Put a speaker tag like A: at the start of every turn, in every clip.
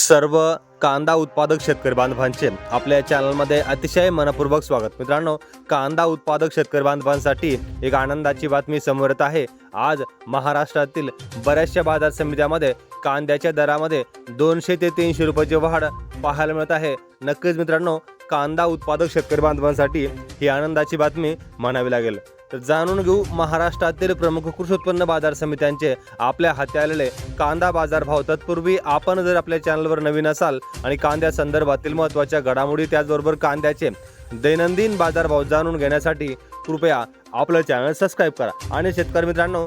A: सर्व कांदा उत्पादक शेतकरी बांधवांचे आपल्या चॅनलमध्ये अतिशय मनपूर्वक स्वागत. मित्रांनो कांदा उत्पादक शेतकरी बांधवांसाठी एक आनंदाची बातमी समोर येत आहे. आज महाराष्ट्रातील बऱ्याचशा बाजार समित्यामध्ये कांद्याच्या दरामध्ये दोनशे ते तीनशे रुपयाची वाढ पाहायला मिळत आहे. नक्कीच मित्रांनो कांदा उत्पादक शेतकरी बांधवांसाठी ही आनंदाची बातमी म्हणावी लागेल. तर जाणून घेऊ महाराष्ट्रातील प्रमुख कृषी उत्पन्न बाजार समित्यांचे आपल्या हाती आलेले कांदा बाजार भाव. तत्पूर्वी आपण जर आपल्या चॅनलवर नवीन असाल आणि कांद्या संदर्भातील महत्त्वाच्या घडामोडी त्याचबरोबर कांद्याचे दैनंदिन बाजारभाव जाणून घेण्यासाठी कृपया आपलं चॅनल सबस्क्राईब करा. आणि शेतकरी मित्रांनो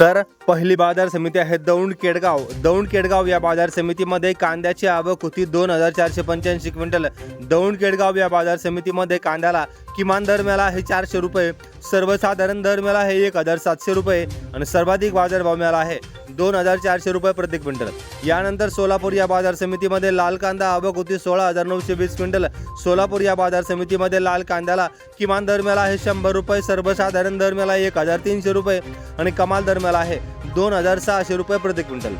A: तर पहिली बाजार समिती आहे दौंड केडगाव. दौंड केडगाव या बाजार समितीमध्ये कांद्याची आवक होती दोन हजार चारशे पंच्याऐंशी क्विंटल. दौंड केडगाव या बाजार समितीमध्ये कांद्याला किमान दर मिळाला आहे चारशे रुपये. सर्वसाधारण दर मिळाला आहे एक हजार सातशे रुपये. आणि सर्वाधिक बाजारभाव मिळाला आहे दोन हजार चारशे रुपये प्रति क्विंटल. यानंतर सोलापूर या बाजार समितीमध्ये लाल कांदा आवक होती सोळा हजार नऊशे वीस क्विंटल. सोलापूर या बाजार समितीमध्ये लाल कांद्याला किमान दरम्याला आहे शंभर रुपये सर्वसाधारण दरम्याला एक हजार तीनशे रुपये आणि कमाल दरम्याला आहे दोन हजार सहाशे रुपये प्रति क्विंटल.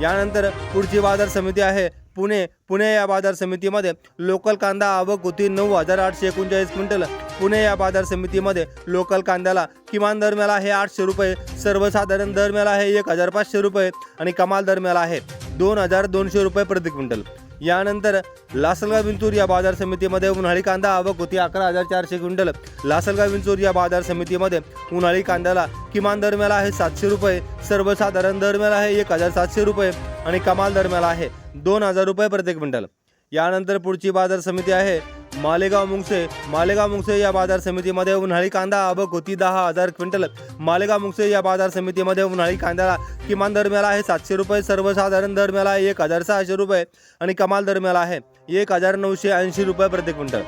A: यानंतर पुढची बाजार समिती आहे. पुणे पुणे या बाजार समितीमध्ये लोकल कांदा आवक होती नऊ हजार आठशे एकोणचाळीस क्विंटल. पुणे या बाजार समितीमध्ये लोकल कांद्याला किमान दर मिळाला आहे आठशे रुपये सर्वसाधारण दर मिळाला आहे एक हजार पाचशे रुपये आणि कमाल दर मिळाला आहे दोन हजार दोनशे रुपये प्रति क्विंटल. यानंतर लासलगाव विंचूर या बाजार समितीमध्ये उन्हाळी कांदा आवक होती. अकरा हजार चारशे क्विंटल. लासलगाव विंचूर या बाजार समितीमध्ये उन्हाळी कांद्याला किमान दरम्याला आहे सातशे रुपये सर्वसाधारण दरम्याला आहे एक हजार सातशे रुपये आणि कमाल दरम्याला आहे दोन हजार रुपये प्रति क्विंटल. यानंतर पुढची बाजार समिती आहे मालेगाव मुंगसे मालेगाव मुंगसे या बाजार समितीमध्ये उन्हाळी कांदा आवक होती दहा हजार क्विंटल. मालेगाव मुंगसे या बाजार समितीमध्ये उन्हाळी कांद्याला किमान दर मिळाला आहे सातशे रुपये सर्वसाधारण दर मिळाला आहे एक हजार सहाशे रुपये आणि कमाल दर मिळाला आहे एक हजार नऊशे ऐंशी रुपये प्रति क्विंटल.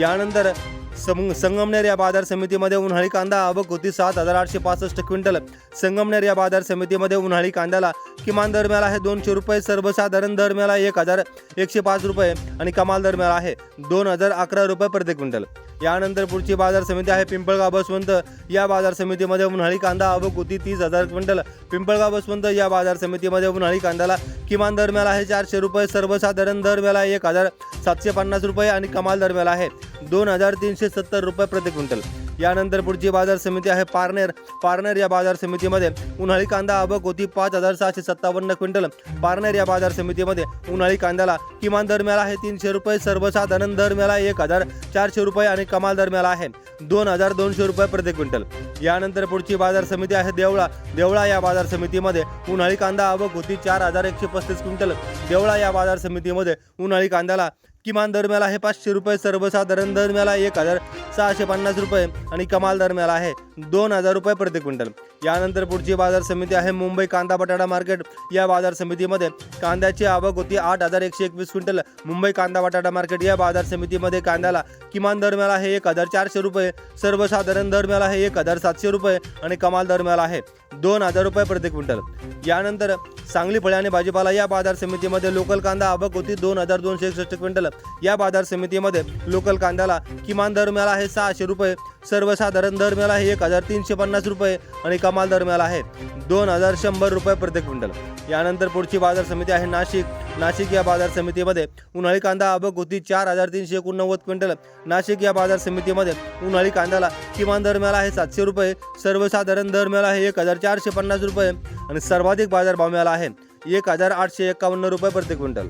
A: यानंतर सं संगमनेर या बाजार समितीमध्ये उन्हाळी कांदा आवक होती. सात हजार आठशे पासष्ट क्विंटल. संगमनेर या बाजार समितीमध्ये उन्हाळी कांद्याला किमान दर मिळाला आहे दोनशे रुपये सर्वसाधारण दर मिळाला एक हजार एकशे पाच रुपये आणि कमाल दर मिळाला आहे दोन हजार अकरा रुपये प्रति क्विंटल. यानंतर पुढची बाजार समिती आहे पिंपळगाव बसवंत. या बाजार समितीमध्ये उन्हाळी कांदा आवक होती तीस हजार क्विंटल. पिंपळगाव बसवंत या बाजार समितीमध्ये उन्हाळी कांद्याला किमान दर मिळाला आहे चारशे रुपये सर्वसाधारण दर मिळाला एक हजार सातशे पन्नास रुपये आणि कमाल दर मिळाला आहे. दोन हजार तीनशे सत्तर रुपये प्रति क्विंटल. यानंतर पुढची बाजार समिती आहे पारनेर. पारनेर या बाजार समितीमध्ये उन्हाळी कांदा आवक होती पाच हजार सहाशे सत्तावन्न क्विंटल. पारनेर या बाजार समितीमध्ये उन्हाळी कांद्याला किमान दर मिळाला आहे तीनशे रुपये सर्वसाधारण दर मिळाला एक हजार चारशे रुपये आणि कमाल दर मिळाला आहे दोन हजार दोनशे रुपये प्रति क्विंटल. यानंतर पुढची बाजार समिती आहे देवळा. देवळा या बाजार समितीमध्ये उन्हाळी कांदा आवक होती चार हजार एकशे पस्तीस क्विंटल. देवळा या बाजार समितीमध्ये उन्हाळी कांद्याला किमान दरम्याला आहे पाचशे रुपये सर्वसाधारण दरम्याला एक हजार सहाशे पन्नास रुपये आणि कमाल दरम्याला आहे दोन हजार रुपये प्रति क्विंटल. यानंतर पुढची बाजार समिती आहे मुंबई कांदा बटाटा मार्केट. या बाजार समितीमध्ये कांद्याची आवक होती आठ हजार एकशे एकवीस क्विंटल. मुंबई कांदा बटाटा मार्केट या बाजार समितीमध्ये कांद्याला किमान दर मिळाला आहे एक हजार चारशे रुपये. सर्वसाधारण दर मिळाला आहे एक हजार सातशे रुपये आणि कमाल दर मिळाला आहे दोन हजार रुपये प्रति क्विंटल. यानंतर सांगली फळे आणि भाजीपाला या बाजार समितीमध्ये लोकल कांदा आवक होती दोन हजार दोनशे एकसष्ट क्विंटल. या बाजार समितीमध्ये लोकल कांद्याला किमान दर मिळाला आहे सहाशे रुपये. सर्वसाधारण दर मिळाला आहे एक हजार तीनशे पन्नास रुपये आणि कमाल दर मिळाला आहे दोन हजार शंभर रुपये प्रति क्विंटल. यानंतर पुढची बाजार समिती आहे नाशिक. नाशिक या बाजार समितीमध्ये उन्हाळी कांदा अबक होती चार हजार तीनशे एकोणनव्वद क्विंटल. नाशिक या बाजार समितीमध्ये उन्हाळी कांद्याला किमान दर मिळाला आहे सातशे रुपये सर्वसाधारण दर मिळाला आहे एक हजार चारशे पन्नास रुपये आणि सर्वाधिक बाजारभाव मिळाला आहे एक हजार आठशे एकावन्न रुपये प्रति क्विंटल.